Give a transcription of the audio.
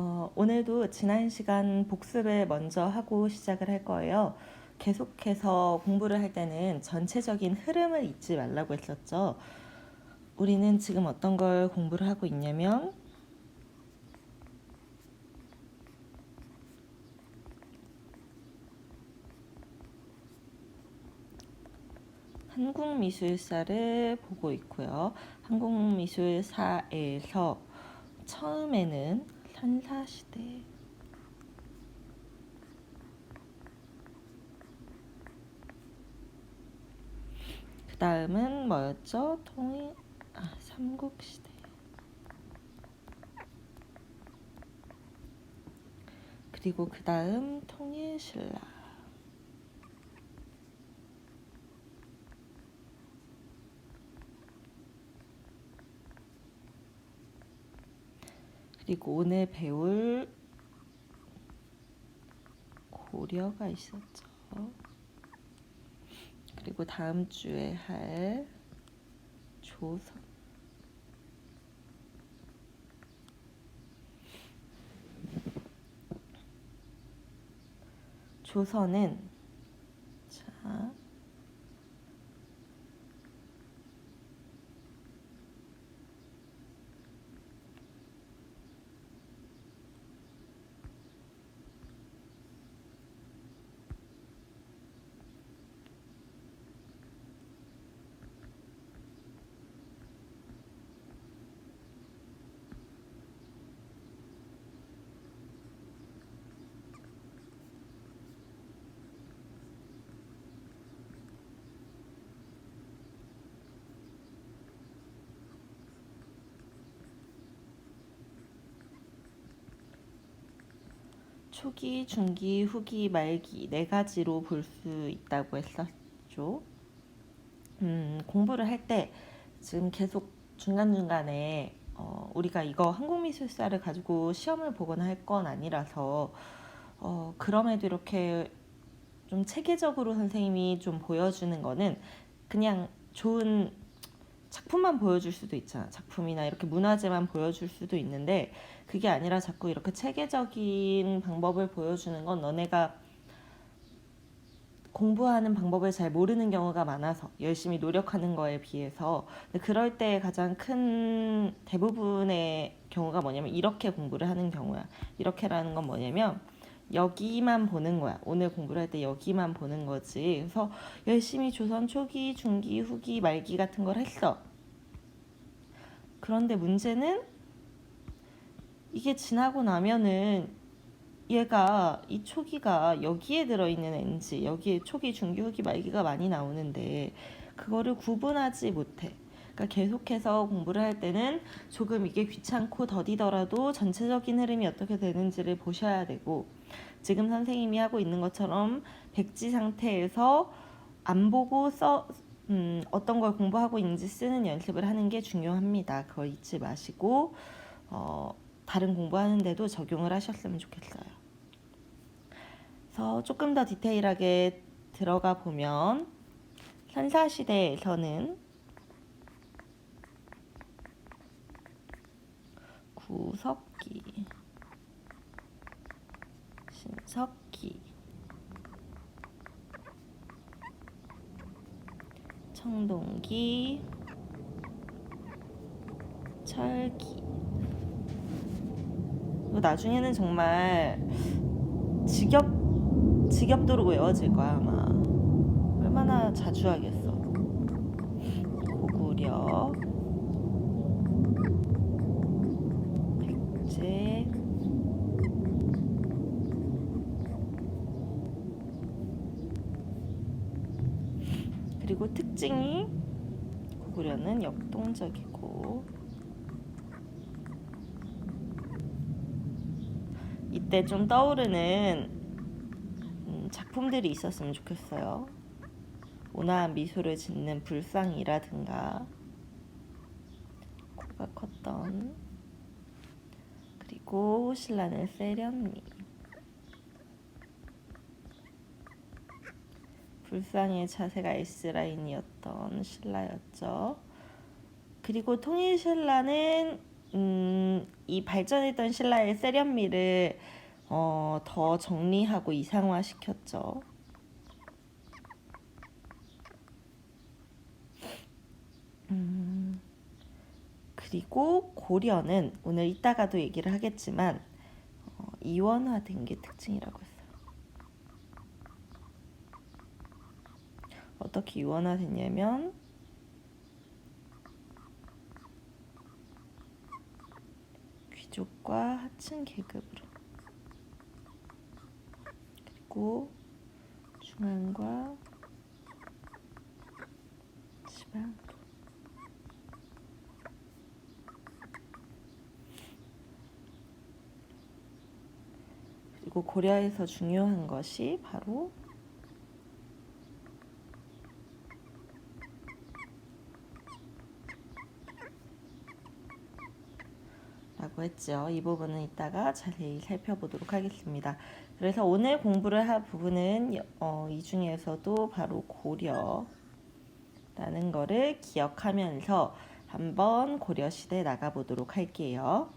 어, 오늘도 지난 시간 복습을 먼저 하고 시작을 할 거예요. 계속해서 공부를 할 때는 전체적인 흐름을 잊지 말라고 했었죠. 우리는 지금 어떤 걸 공부를 하고 있냐면 한국미술사를 보고 있고요. 한국미술사에서 처음에는 산사시대. 그 다음은 뭐였죠? 통일 아 삼국시대. 그리고 그 다음 통일신라 그리고 오늘 배울 고려가 있었죠. 그리고 다음 주에 할 조선. 조선은 자 초기, 중기, 후기, 말기 네 가지로 볼 수 있다고 했었죠. 음, 공부를 할 때 지금 계속 중간중간에 어, 우리가 이거 한국미술사를 가지고 시험을 보거나 할 건 아니라서 어, 그럼에도 이렇게 좀 체계적으로 선생님이 좀 보여주는 거는 그냥 좋은 작품만 보여줄 수도 있잖아. 작품이나 이렇게 문화재만 보여줄 수도 있는데 그게 아니라 자꾸 이렇게 체계적인 방법을 보여주는 건 너네가 공부하는 방법을 잘 모르는 경우가 많아서 열심히 노력하는 거에 비해서 그럴 때 가장 큰 대부분의 경우가 뭐냐면 이렇게 공부를 하는 경우야. 이렇게라는 건 뭐냐면 여기만 보는 거야. 오늘 공부를 할 때 여기만 보는 거지. 그래서 열심히 조선 초기, 중기, 후기, 말기 같은 걸 했어. 그런데 문제는 이게 지나고 나면은 얘가 이 초기가 여기에 들어있는 NG, 여기에 초기, 중기, 후기, 말기가 많이 나오는데 그거를 구분하지 못해. 그러니까 계속해서 공부를 할 때는 조금 이게 귀찮고 더디더라도 전체적인 흐름이 어떻게 되는지를 보셔야 되고 지금 선생님이 하고 있는 것처럼 백지 상태에서 안 보고 써 음, 어떤 걸 공부하고 있는지 쓰는 연습을 하는 게 중요합니다. 그걸 잊지 마시고 어, 다른 공부하는데도 적용을 하셨으면 좋겠어요. 그래서 조금 더 디테일하게 들어가 보면 선사시대에서는 구석기, 신석기, 청동기, 철기. 이거 나중에는 정말 지겹 지겹도록 외워질 거야 아마. 얼마나 자주 하겠어. 고구려, 백제, 그리고 특징이 고구려는 역동적이고 이때 좀 떠오르는 음, 작품들이 있었으면 좋겠어요. 온화한 미소를 짓는 불상이라든가 코가 컸던 그리고 신라는 세련미 불상의 자세가 S라인이었던 신라였죠. 그리고 통일 신라는 음, 이 발전했던 신라의 세련미를 어, 더 정리하고 이상화시켰죠. 음, 그리고 고려는 오늘 이따가도 얘기를 하겠지만 어, 이원화된 게 특징이라고 했어요. 어떻게 이원화됐냐면 귀족과 하층 계급으로. 그리고 중앙과 지방 그리고 고려에서 중요한 것이 바로 라고 했죠. 이 부분은 이따가 자세히 살펴보도록 하겠습니다. 그래서 오늘 공부를 할 부분은 어, 이 중에서도 바로 고려라는 거를 기억하면서 한번 고려 시대 나가보도록 할게요.